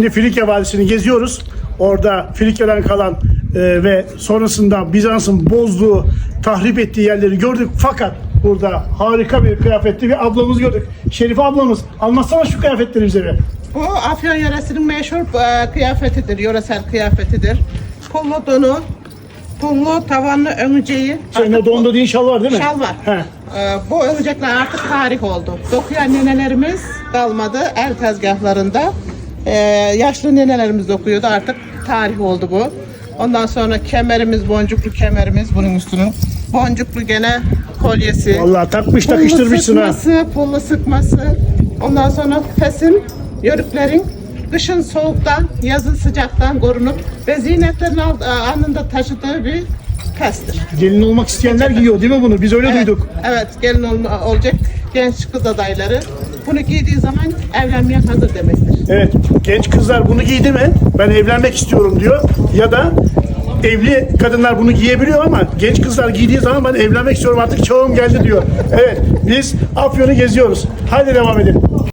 Şimdi Frikya Vadisi'ni geziyoruz. Orada Frikya'dan kalan e, ve sonrasında Bizans'ın bozduğu, tahrip ettiği yerleri gördük. Fakat burada harika bir kıyafetli bir ablamız gördük. Şerife ablamız anlatsana şu kıyafetleri bize bir. Bu Afyon yöresinin meşhur e, kıyafetidir, yöresel kıyafetidir. Pullu donu, pullu tavanlı önceği. Senin o donda değil şal var değil mi? Şal var. He. E, bu önecekler artık tarih oldu. Dokuyan nenelerimiz kalmadı el tezgahlarında. E, yaşlı nenelerimiz dokuyordu artık tarih oldu bu. Ondan sonra kemerimiz, boncuklu kemerimiz bunun üstünün. Boncuklu gene kolyesi. Vallahi takmış takıştırmışsın ha. sıkması, pullu sıkması. Ondan sonra fesin, yörüklerin kışın soğuktan, yazın sıcaktan korunup ve zinetlerin al- anında taşıdığı bir festir. Gelin olmak isteyenler giyiyor değil mi bunu? Biz öyle duyduk. Evet, gelin olma, olacak genç kız adayları bunu giydiği zaman evlenmeye hazır demektir. Evet, genç kızlar bunu giydi mi ben evlenmek istiyorum diyor. Ya da evli kadınlar bunu giyebiliyor ama genç kızlar giydiği zaman ben evlenmek istiyorum artık çağım geldi diyor. Evet, biz Afyon'u geziyoruz. Hadi devam edelim.